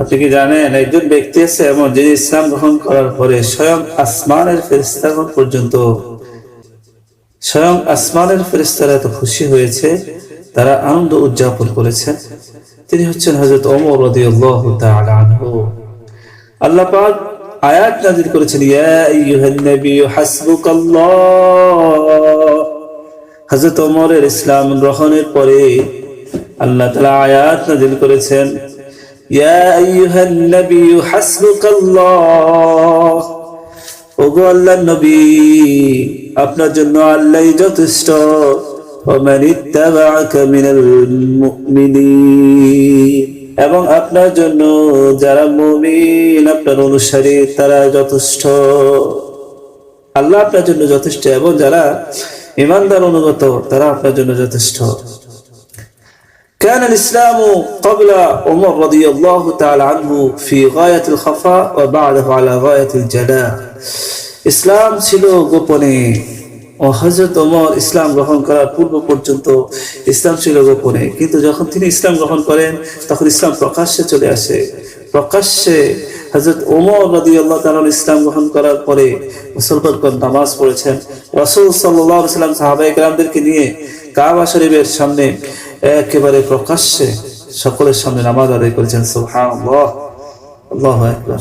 আপনি কি জানেন একজন ব্যক্তি আছে এমন যিনি ইসলাম গ্রহণ করার পরে স্বয়ং আসমানের ফেরিস্তাগণ পর্যন্ত স্বয়ং আসমানের ফেরিস্তারা এত খুশি হয়েছে, তারা আনন্দ উদযাপন করেছেন। তিনি হচ্ছেন হজরত রাদিয়াল্লাহু আল্লাহ পাক আয়াত নাযিল করেছেন হযরত ওমরের ইসলাম গ্রহণের পরে আল্লাহ তাআলা আয়াত নাযিল করেছেন ইয়া আইয়ুহান নবী হাসবুকাল্লাহ ওগো আল্লাহর নবী আপনার জন্য আল্লাহই যথেষ্ট ومن اتبعك من المؤمنين এবং আপনার জন্য যারা মুমিন আপনার অনুসারী তারা যথেষ্ট আল্লাহ আপনার জন্য যথেষ্ট এবং যারা ইমানদার অনুগত তারা আপনার জন্য যথেষ্ট كان الإسلام قبل عمر رضي الله تعالى عنه في غاية الخفاء وبعده على غاية الجلاء ইসলাম ছিল গোপনে ও হজরত ওমর ইসলাম গ্রহণ করার পূর্ব পর্যন্ত ইসলাম ছিল গোপনে কিন্তু যখন তিনি ইসলাম গ্রহণ করেন তখন ইসলাম প্রকাশ্যে চলে আসে প্রকাশ্যে হজরত ওমর রাদি আল্লাহ তাআলা ইসলাম গ্রহণ করার পরে মুসলমান নামাজ পড়েছেন রসুল সাল্লাহ সাল্লাম সাহাবাই গ্রামদেরকে নিয়ে কাবা শরীফের সামনে একেবারে প্রকাশ্যে সকলের সামনে নামাজ আদায় করেছেন সুবহানাল্লাহ। আল্লাহু আকবার।